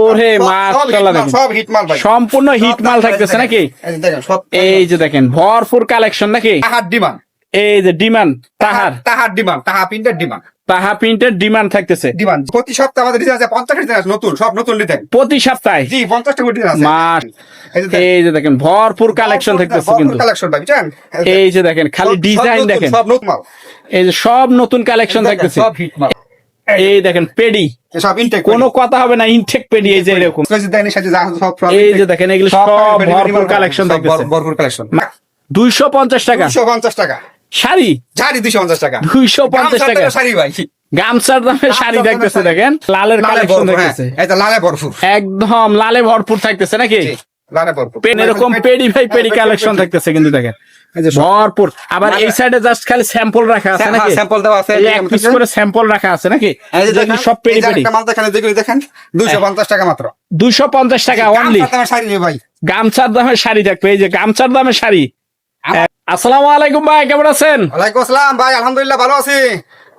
ওরে সব- হিট মাল, ভাই। সম্পূর্ণ সব হিট মাল থাকতেছে নাকি? এই যে দেখেন ভরপুর কালেকশন নাকি? তাহার ডিমান্ড এই যে ডিমান্ড তাহার তাহার। ডিমান্ড তাহা প্রিন্টের ডিমান্ড তাহা প্রিন্টের ডিমান্ড থাকতেছে। ডিমান্ড প্রতি সপ্তাহে আমাদের ডিজাইন আছে ডিজাইন আছে নতুন সব নতুন ডিজাইন প্রতি সপ্তাহে? জি পঞ্চাশটা ডিজাইন আছে। মাস এই যে দেখেন। ভরপুর কালেকশন থাকতেছে কিন্তু। কালেকশন ভাই এই যে দেখেন খালি ডিজাইন দেখেন। সব নতুন এই যে সব নতুন কালেকশন থাকতেছে। সব হিট মাল। এই দেখেন পেডি। সব ইনটেক কোনো কথা হবে না ইনটেক পেডি এই যে এরকম। সাথে সব সব এই যে দেখেন এগুলো সব ভরপুর কালেকশন ভর- ভরপুর কালেকশন দুইশো পঞ্চাশ টাকা। দুশো পঞ্চাশ টাকা। শাড়ি? শাড়ি দুশো পঞ্চাশ টাকা। দুইশো পঞ্চাশ গামছার টাকা। শাড়ি ভাই। গামছার দামে শাড়ি শাড়ি। দেখেন লালের লালে কালেকশন হ্যাঁ। এই তো লালে ভরপুর। একদম লালে ভরপুর থাকতেছে নাকি? লালে ভরপুর। এরকম পেডি ভাই পেডি কালেকশন থাকতেছে কিন্তু দেখেন। ভরপুর। আবার মানে- এই সাইডে জাস্ট খালি স্যাম্পল রাখা আছে হ্যাঁ, নাকি? sample দেওয়া আছে, এই এই এক পিস করে স্যাম্পল রাখা আছে নাকি? এই যে দেখেন, সব পেডি পেডি মাল দেখেন যেগুলো দেখেন দুশো পঞ্চাশ টাকা মাত্র। দুইশো পঞ্চাশ টাকা অনলি গামছার দামে শাড়ি ভাই। গামছার থাকবে এই যে গামছার দামে শাড়ি। আসসালামু আলাইকুম ভাই কেমন আছেন? ওয়ালাইকুম আসসালাম ভাই আলহামদুলিল্লাহ ভালো আছি।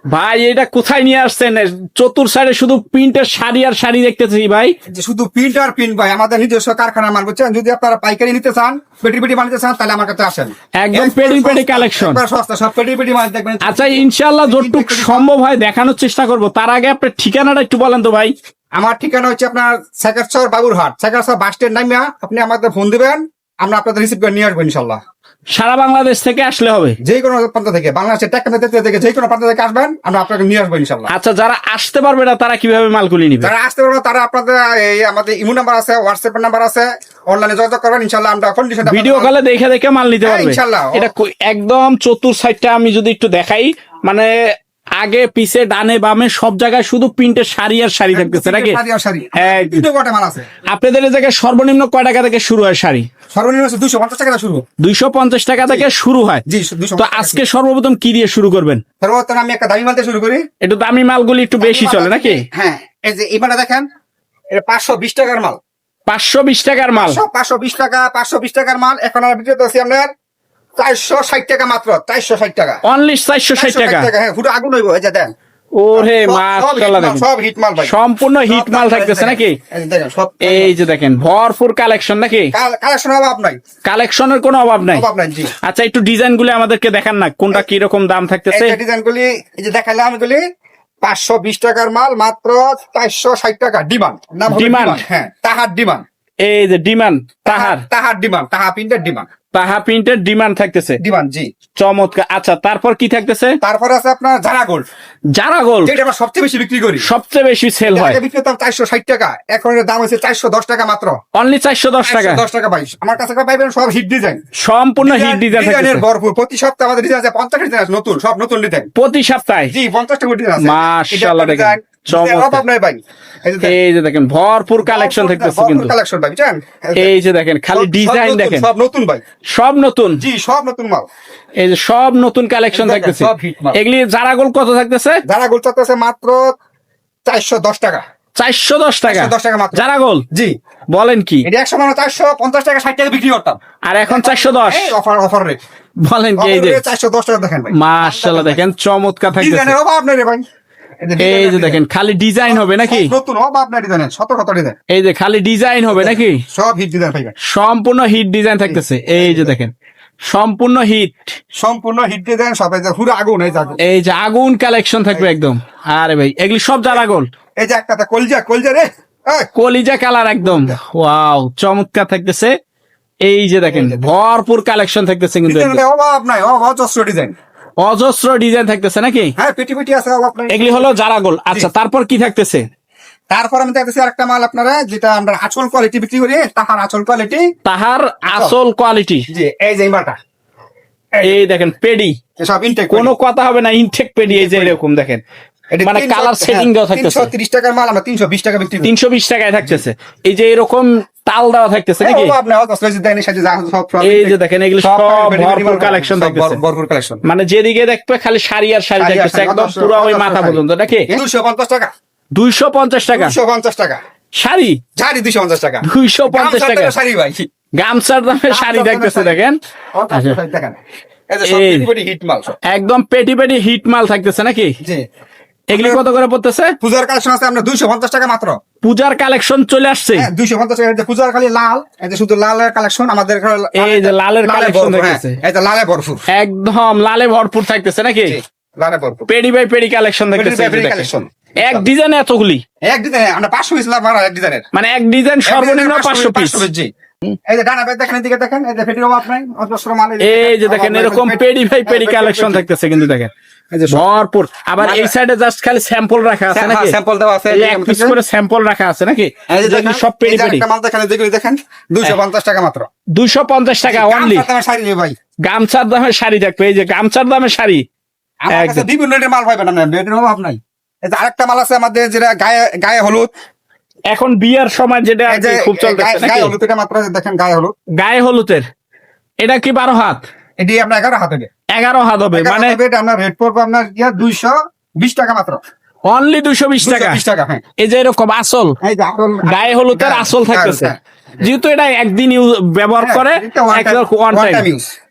ভাই এটা কোথায় নিয়ে আসছেন? চতুর সাইডে শুধু প্রিন্টের শাড়ি আর শাড়ি দেখতেছি ভাই। যে শুধু প্রিন্ট আর প্রিন্ট ভাই আমাদের নিজস্ব কারখানা মাল বুঝছেন? যদি আপনারা পাইকারি নিতে চান পেটি পেটি মাল নিতে চান তাহলে আমার কাছে আসেন। একদম পেডি পেডি কালেকশন সস্তা সব পেটি পেটি মাল দেখবেন। আচ্ছা ইনশাআল্লাহ যতটুক সম্ভব হয় দেখানোর চেষ্টা করব। তার আগে আপনার ঠিকানাটা একটু বলেন তো ভাই। আমার ঠিকানা হচ্ছে আপনার সেকেরচর বাবুরহাট। সেকেরচর বাস স্ট্যান্ড নামিয়া আপনি আমাদের ফোন দিবেন। আমরা আপনাদের রিসিভ করে নিয়ে আসব ইনশাল্লাহ সারা বাংলাদেশ থেকে আসলে হবে। যে কোনো প্রান্ত থেকে বাংলাদেশের টেকনা থেকে যে কোনো প্রান্ত থেকে আসবেন আমরা আপনাকে নিয়ে আসব ইনশাল্লাহ আচ্ছা যারা আসতে পারবে না তারা কীভাবে মালগুলি নিবে? যারা আসতে পারবে তারা আপনাদের এই আমাদের ইমো নাম্বার আছে হোয়াটসঅ্যাপ নাম্বার আছে অনলাইনে যোগাযোগ করবেন ইনশাল্লাহ আমরা কন্ডিশন ভিডিও কলে দেখে দেখে মাল নিতে হ্যাঁ, পারবে। ইনশাল্লাহ। এটা একদম চতুর সাইডটা আমি যদি একটু দেখাই মানে আগে পিছে ডানে বামে সব জায়গায় শুধু প্রিন্টের শাড়ি আর শাড়ি থাকতেছে নাকি? মাল আছে। আপনাদের জায়গায় সর্বনিম্ন কয় টাকা থেকে শুরু হয় শাড়ি? সর্বনিম্ন হচ্ছে পঞ্চাশ টাকা শুরু। দুইশো পঞ্চাশ টাকা থেকে শুরু হয়। তো আজকে সর্বপ্রথম কি দিয়ে শুরু করবেন? সর্বপ্রথম আমি একটা দামি মালতে শুরু করি। একটু দামি মালগুলি একটু বেশি চলে নাকি? হ্যাঁ এই যে এই মালটা দেখেন এটা পাঁচশো বিশ টাকার মাল। পাঁচশো বিশ টাকার মাল। পাঁচশো বিশ টাকা পাঁচশো বিশ টাকার মাল। এখন আর বিক্রি করছি আপনার চারশো ষাট টাকা মাত্র চারশো ষাট টাকা। অনলি চারশো ষাট টাকা? হ্যাঁ পুরো আগুন হইব এই যে দেন। ওরে সব- সব মাশাআল্লাহ দেখেন। সব হিট ভাই। সম্পূর্ণ হিট মাল থাকতেছে নাকি? এই যে দেখেন ভরপুর কালেকশন নাকি? কালেকশন অভাব নাই। কালেকশনের কোনো অভাব নাই? অভাব নাই জি। আচ্ছা একটু ডিজাইনগুলো আমাদেরকে দেখান না কোনটা কি রকম দাম থাকতেছে? এই ডিজাইন গুলি এই যে দেখালাম এগুলি পাঁচশো বিশ টাকার মাল মাত্র চারশো ষাট টাকা। ডিমান্ড। demand, হ্যাঁ তাহার ডিমান্ড। এই যে ডিমান্ড তাহার। তাহার ডিমান্ড তাহা প্রিন্টের ডিমান্ড। তাহা প্রিন্টের ডিমান্ড থাকতেছে। ডিমান্ড জি। চমৎকার। আচ্ছা তারপর কি থাকতেছে? তারপরে আছে আপনার জারা গোল্ড যারা গোল যেটা আমরা সবচেয়ে বেশি বিক্রি করি। সবচেয়ে বেশি সেল হয়। বিক্রি চারশো ষাট টাকা। এখন এর দাম হচ্ছে চারশো দশ টাকা মাত্র। অনলি চারশো দশ টাকা? দশ টাকা বাইশ। আমার কাছে পাইবেন সব হিট ডিজাইন সম্পূর্ণ হিট ডিজাইন ডিজাইনের থাকতেছে। ভরপুর। প্রতি সপ্তাহে আমাদের ডিজাইন আছে পঞ্চাশ ডিজাইন নতুন সব নতুন ডিজাইন প্রতি সপ্তাহে? জি পঞ্চাশটা করে ডিজাইন আছে। মাশাআল্লাহ দেখেন, এই যে দেখেন, ভরপুর কালেকশন থাকতেছে কিন্তু। কালেকশন ভাই বুঝছেন? এই যে দেখেন খালি সব- ডিজাইন নতুন, দেখেন। সব নতুন ভাই। সব নতুন। জি সব নতুন মাল। এই যে সব নতুন কালেকশন থাকতেছে এগুলি যারা গোল কত থাকতেছে? যারা গোল মাত্র চারশো দশ টাকা। চারশো দশ টাকা। 410 টাকা মাত্র। গোল? জি। বলেন কি? এটা একশো মানে চারশো পঞ্চাশ টাকা ষাট টাকা বিক্রি করতাম। আর এখন চারশো দশ। অফার অফার রেট বলেন কি এই যে? চারশো দশ টাকা দেখেন মাশাল্লাহ দেখেন চমৎকার থাকতেছে। অভাব নেই রে ভাই। এই যে দেখেন খালি ডিজাইন হবে নাকি? নতুন অভাব নাই ডিজাইনের শত শত ডিজাইন এই যে খালি ডিজাইন হবে নাকি? সব হিট ডিজাইন পাইবেন সম্পূর্ণ হিট ডিজাইন থাকতেছে। এই যে দেখেন সম্পূর্ণ হিট সম্পূর্ণ হিট ডিজাইন সব এই যে পুরো আগুন এই যে আগুন। এই যে আগুন কালেকশন থাকবে একদম। আরে ভাই এগুলি সব যারা গোল এই যে একটা কলজা কলজা রে। কলিজা কালার একদম। ওয়াও চমৎকার থাকতেছে। এই যে দেখেন ভরপুর কালেকশন থাকতেছে কিন্তু অভাব নাই অভাব ডিজাইন অজস্র ডিজাইন থাকতেছে নাকি? হ্যাঁ পেটি পেটি আছে এগুলি হলো যারা গোল আচ্ছা তারপর কি থাকতেছে? তারপর আমি দেখতেছি আরেকটা মাল আপনারা যেটা আমরা আচল কোয়ালিটি বিক্রি করি তাহার আচল কোয়ালিটি তাহার আসল কোয়ালিটি জি এই যে মালটা। এই দেখেন পেডি। সব ইনটেক কোনো কথা হবে না ইনটেক পেডি এই যে এরকম দেখেন। মানে কালার সেটিং দেওয়া থাকতেছে। তিনশো তিরিশ টাকার মাল আমরা তিনশো বিশ টাকা বিক্রি করি। তিনশো বিশ টাকায় থাকতেছে। এই যে এরকম তাল দেওয়া থাকতেছে নাকি? এই যে দেখেন এগুলো সব ভরপুর কালেকশন থাকতেছে ভরপুর কালেকশন মানে যেদিকে দেখবে খালি শাড়ি আর শাড়ি থাকতেছে একদম পুরো ওই মাথা পর্যন্ত নাকি? পঞ্চাশ টাকা। দুইশো পঞ্চাশ টাকা? দুশো পঞ্চাশ টাকা। শাড়ি? শাড়ি দুশো পঞ্চাশ টাকা। দুইশো পঞ্চাশ টাকা? শাড়ি ভাই। গামছার দামে শাড়ি শাড়ি। দেখেন। আচ্ছা। দেখেন। একদম পেটি পেটি হিট মাল থাকতেছে নাকি? এগুলি কত করে পড়তেছে? পূজার কালেকশন আছে আপনার দুইশো পঞ্চাশ টাকা মাত্র। পূজার কালেকশন চলে আসছে। হ্যাঁ দুইশো পঞ্চাশ টাকা। পূজার খালি লাল এই যে শুধু লালের কালেকশন আমাদের এই যে লালের কালেকশন হ্যাঁ। এই যে লালে ভরপুর। একদম লালে ভরপুর থাকতেছে নাকি? লালে ভরপুর। পেডি বাই পেডি কালেকশন দেখতেছে। এক ডিজাইন এতগুলি? এক ডিজাইন আমরা পাঁচশো পিস লাভ এক ডিজাইনের। মানে এক ডিজাইন সর্বনিম্ন পাঁচশো পিস এই যে ডানা দেখেন এদিকে দেখেন এই যে ফেটির অভাব নাই অজস্র মাল এই যে দেখেন এরকম পেডি ভাই পেডি কালেকশন থাকতেছে কিন্তু দেখেন। ভরপুর। আবার এই সাইডে জাস্ট খালি স্যাম্পল রাখা আছে নাকি? স্যাম্পল দেওয়া আছে এক পিস করে স্যাম্পল রাখা আছে নাকি? এই যে দেখেন, সব পেডি পেডি একটা মাল দেখেন যেগুলি দেখেন দুইশো পঞ্চাশ টাকা মাত্র। দুইশো পঞ্চাশ টাকা অনলি শাড়ি নেই ভাই। গামছার দামের শাড়ি থাকবে এই যে গামছার দামের শাড়ি। আমার কাছে বিভিন্ন রেটের মাল পাইবেন আপনার রেটের অভাব নাই। এই যে আরেকটা মাল আছে আমাদের যেটা গায়ে গায়ে হলুদ। এখন বিয়ার সময় যেটা খুব গায়ে হলুদ এটা মাত্র দেখেন গায়ে হলুদ। গায়ে হলুদের। এটা কি বারো হাত? এটি আপনার এগারো হাতে এগারো হাত হবে মানে আপনার রেট পড়বে আপনার ইয়া দুইশো বিশ টাকা মাত্র। অনলি দুশো বিশ টাকা? টাকা হ্যাঁ। এই যে এরকম আসল গায়ে হলুদের আসল থাকতেছে। হ্যাঁ, যেহেতু এটা একদিন ইউ- ব্যবহার হ্যাঁ, করে।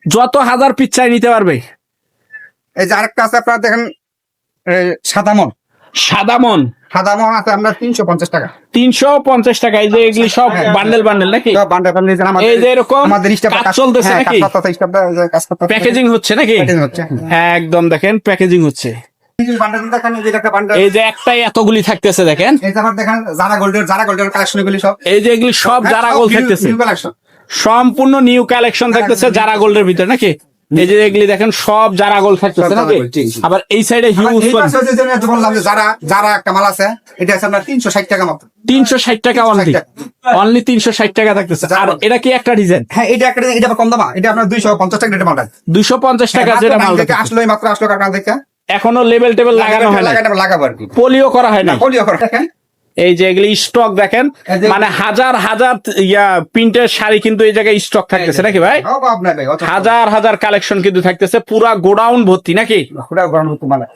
যত হাজার চাই নিতে পারবে। এই যে আরেকটা আছে আপনার দেখেন এই সাদা মন। সাদা মন আছে আপনার তিনশো পঞ্চাশ টাকা। তিনশো পঞ্চাশ টাকা এই যে এগুলি সব হ্যাঁ। বান্ডেল বান্ডেল নাকি? সব বান্ডার বান্ডার এই যে এরকম আমাদের কাজ চলতেছে নাকি? প্যাকেজিং হচ্ছে নাকি। হ্যাঁ একদম দেখেন প্যাকেজিং হচ্ছে। এই যে একটাই এতগুলি থাকতেছে দেখেন। যারা গোল্ডের যারা গোল্ডের কালেকশন গুলি সব। এই যে এগুলি সব হ্যাঁ, যারা সব থাকতেছে। সম্পূর্ণ নিউ কালেকশন থাকতেছে যারা গোল্ডের ভিতরে নাকি? এই যে এগুলি দেখেন সব যারা গোল থাকতেছে নাকি। আবার এই সাইডে হিউজ যারা যারা একটা মাল আছে এটা আছে আপনার তিনশো ষাট টাকা মতো। তিনশো ষাট টাকা অনলি অনলি তিনশো ষাট টাকা থাকতেছে। আর এটা কি একটা ডিজাইন হ্যাঁ এটা একটা এটা কম দামা। এটা আপনার দুইশো পঞ্চাশ টাকা রেটের মালটা দুশো পঞ্চাশ টাকা যেটা মাল আসলো মাত্র আসলো কারখানা থেকে এখনও লেবেল টেবিল লাগানো হয় না লাগাবো আর কি। পোলিও করা হয় না পোলিও করে এই যে এগুলি স্টক দেখেন মানে হাজার হাজার ইয়া প্রিন্টের শাড়ি কিন্তু এই জায়গায় স্টক থাকতেছে নাকি ভাই? হাজার হাজার কালেকশন কিন্তু থাকতেছে পুরা গোডাউন ভর্তি নাকি? গোডাউন ভর্তি মালা